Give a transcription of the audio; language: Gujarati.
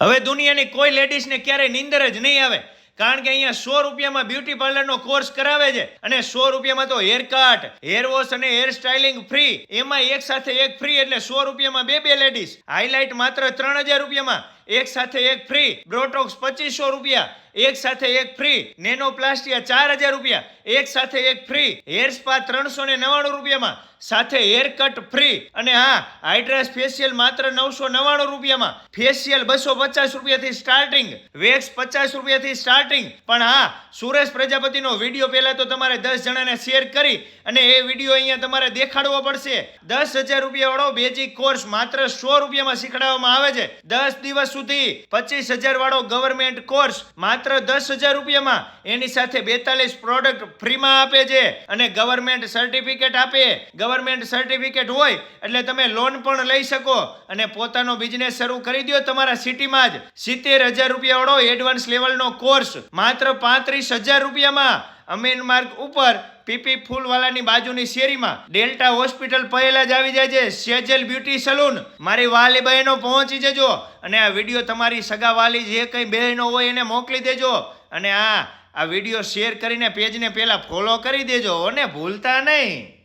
હવે દુનિયાની કોઈ લેડીઝને ક્યારેય નીંદર જ નહીં આવે. કારણ કે અહીંયા સો રૂપિયામાં બ્યુટી પાર્લરનો કોર્સ કરાવે છે અને સો રૂપિયામાં તો હેર કટ હેર વોશ અને હેર સ્ટાઇલિંગ ફ્રી એમાં એક સાથે એક ફ્રી એટલે સો રૂપિયામાં બે બે લેડીઝ હાઇલાઇટ માત્ર ત્રણ હજાર રૂપિયામાં, એક સાથે એક ફ્રી બ્રોટોક્સ પચીસો રૂપિયા. એક સાથે એક ફ્રી નેનોપ્લાસ્ટિયા ચાર હજાર રૂપિયા. એક સાથે એક ફ્રી હેર સ્પા ત્રણસો ને નવ્વાણું રૂપિયામાં. સાથે હેર કટ ફ્રી અને હા હાઇડ્રાસ ફેશિયલ માત્ર નવસો નવ્વાણું રૂપિયામાં. ફેશિયલ બસો પચાસ રૂપિયાથી સ્ટાર્ટિંગ વેક્સ પચાસ રૂપિયાથી સ્ટાર્ટિંગ પણ હા, સુરેશ પ્રજાપતિનો વીડિયો પહેલાં તો તમારે દસ જણાને શેર કરી અને એ વીડિયો અહીંયા તમારે દેખાડવો પડશે. દસ હજાર રૂપિયાવાળો બેઝિક કોર્સ માત્ર સો રૂપિયામાં શીખડાવવામાં આવે છે. દસ દિવસ સુધી પચીસ હજાર વાળો ગવર્મેન્ટ કોર્સ માત્ર દસ હજાર રૂપિયામાં એની સાથે બેતાલીસ પ્રોડક્ટ ફ્રીમાં આપે છે અને ગવર્મેન્ટ સર્ટિફિકેટ આપે. ગવર્મેન્ટ સર્ટિફિકેટ હોય એટલે તમે લોન પણ લઈ શકો અને પોતાનો બિઝનેસ શરૂ કરી દો તમારા સિટીમાં જ. સિત્તેર હજાર રૂપિયા વાળો એડવાન્સ લેવલનો કોર્સ માત્ર પાંત્રીસ હજાર રૂપિયામાં અમીન માર્ગ ઉપર પીપી ફૂલવાલાની બાજુની શેરીમાં ડેલ્ટા હોસ્પિટલ પહેલા જ આવી જાય છે. Sejal beauty salon. મારી વાલી બહેનો પહોંચી જજો અને આ વીડિયો તમારી સગા વાલી જે કંઈ બહેનો હોય એને મોકલી દેજો અને આ આ વીડિયો શેર કરીને પેજને પહેલાં ફોલો કરી દેજો અને ભૂલતા નહીં.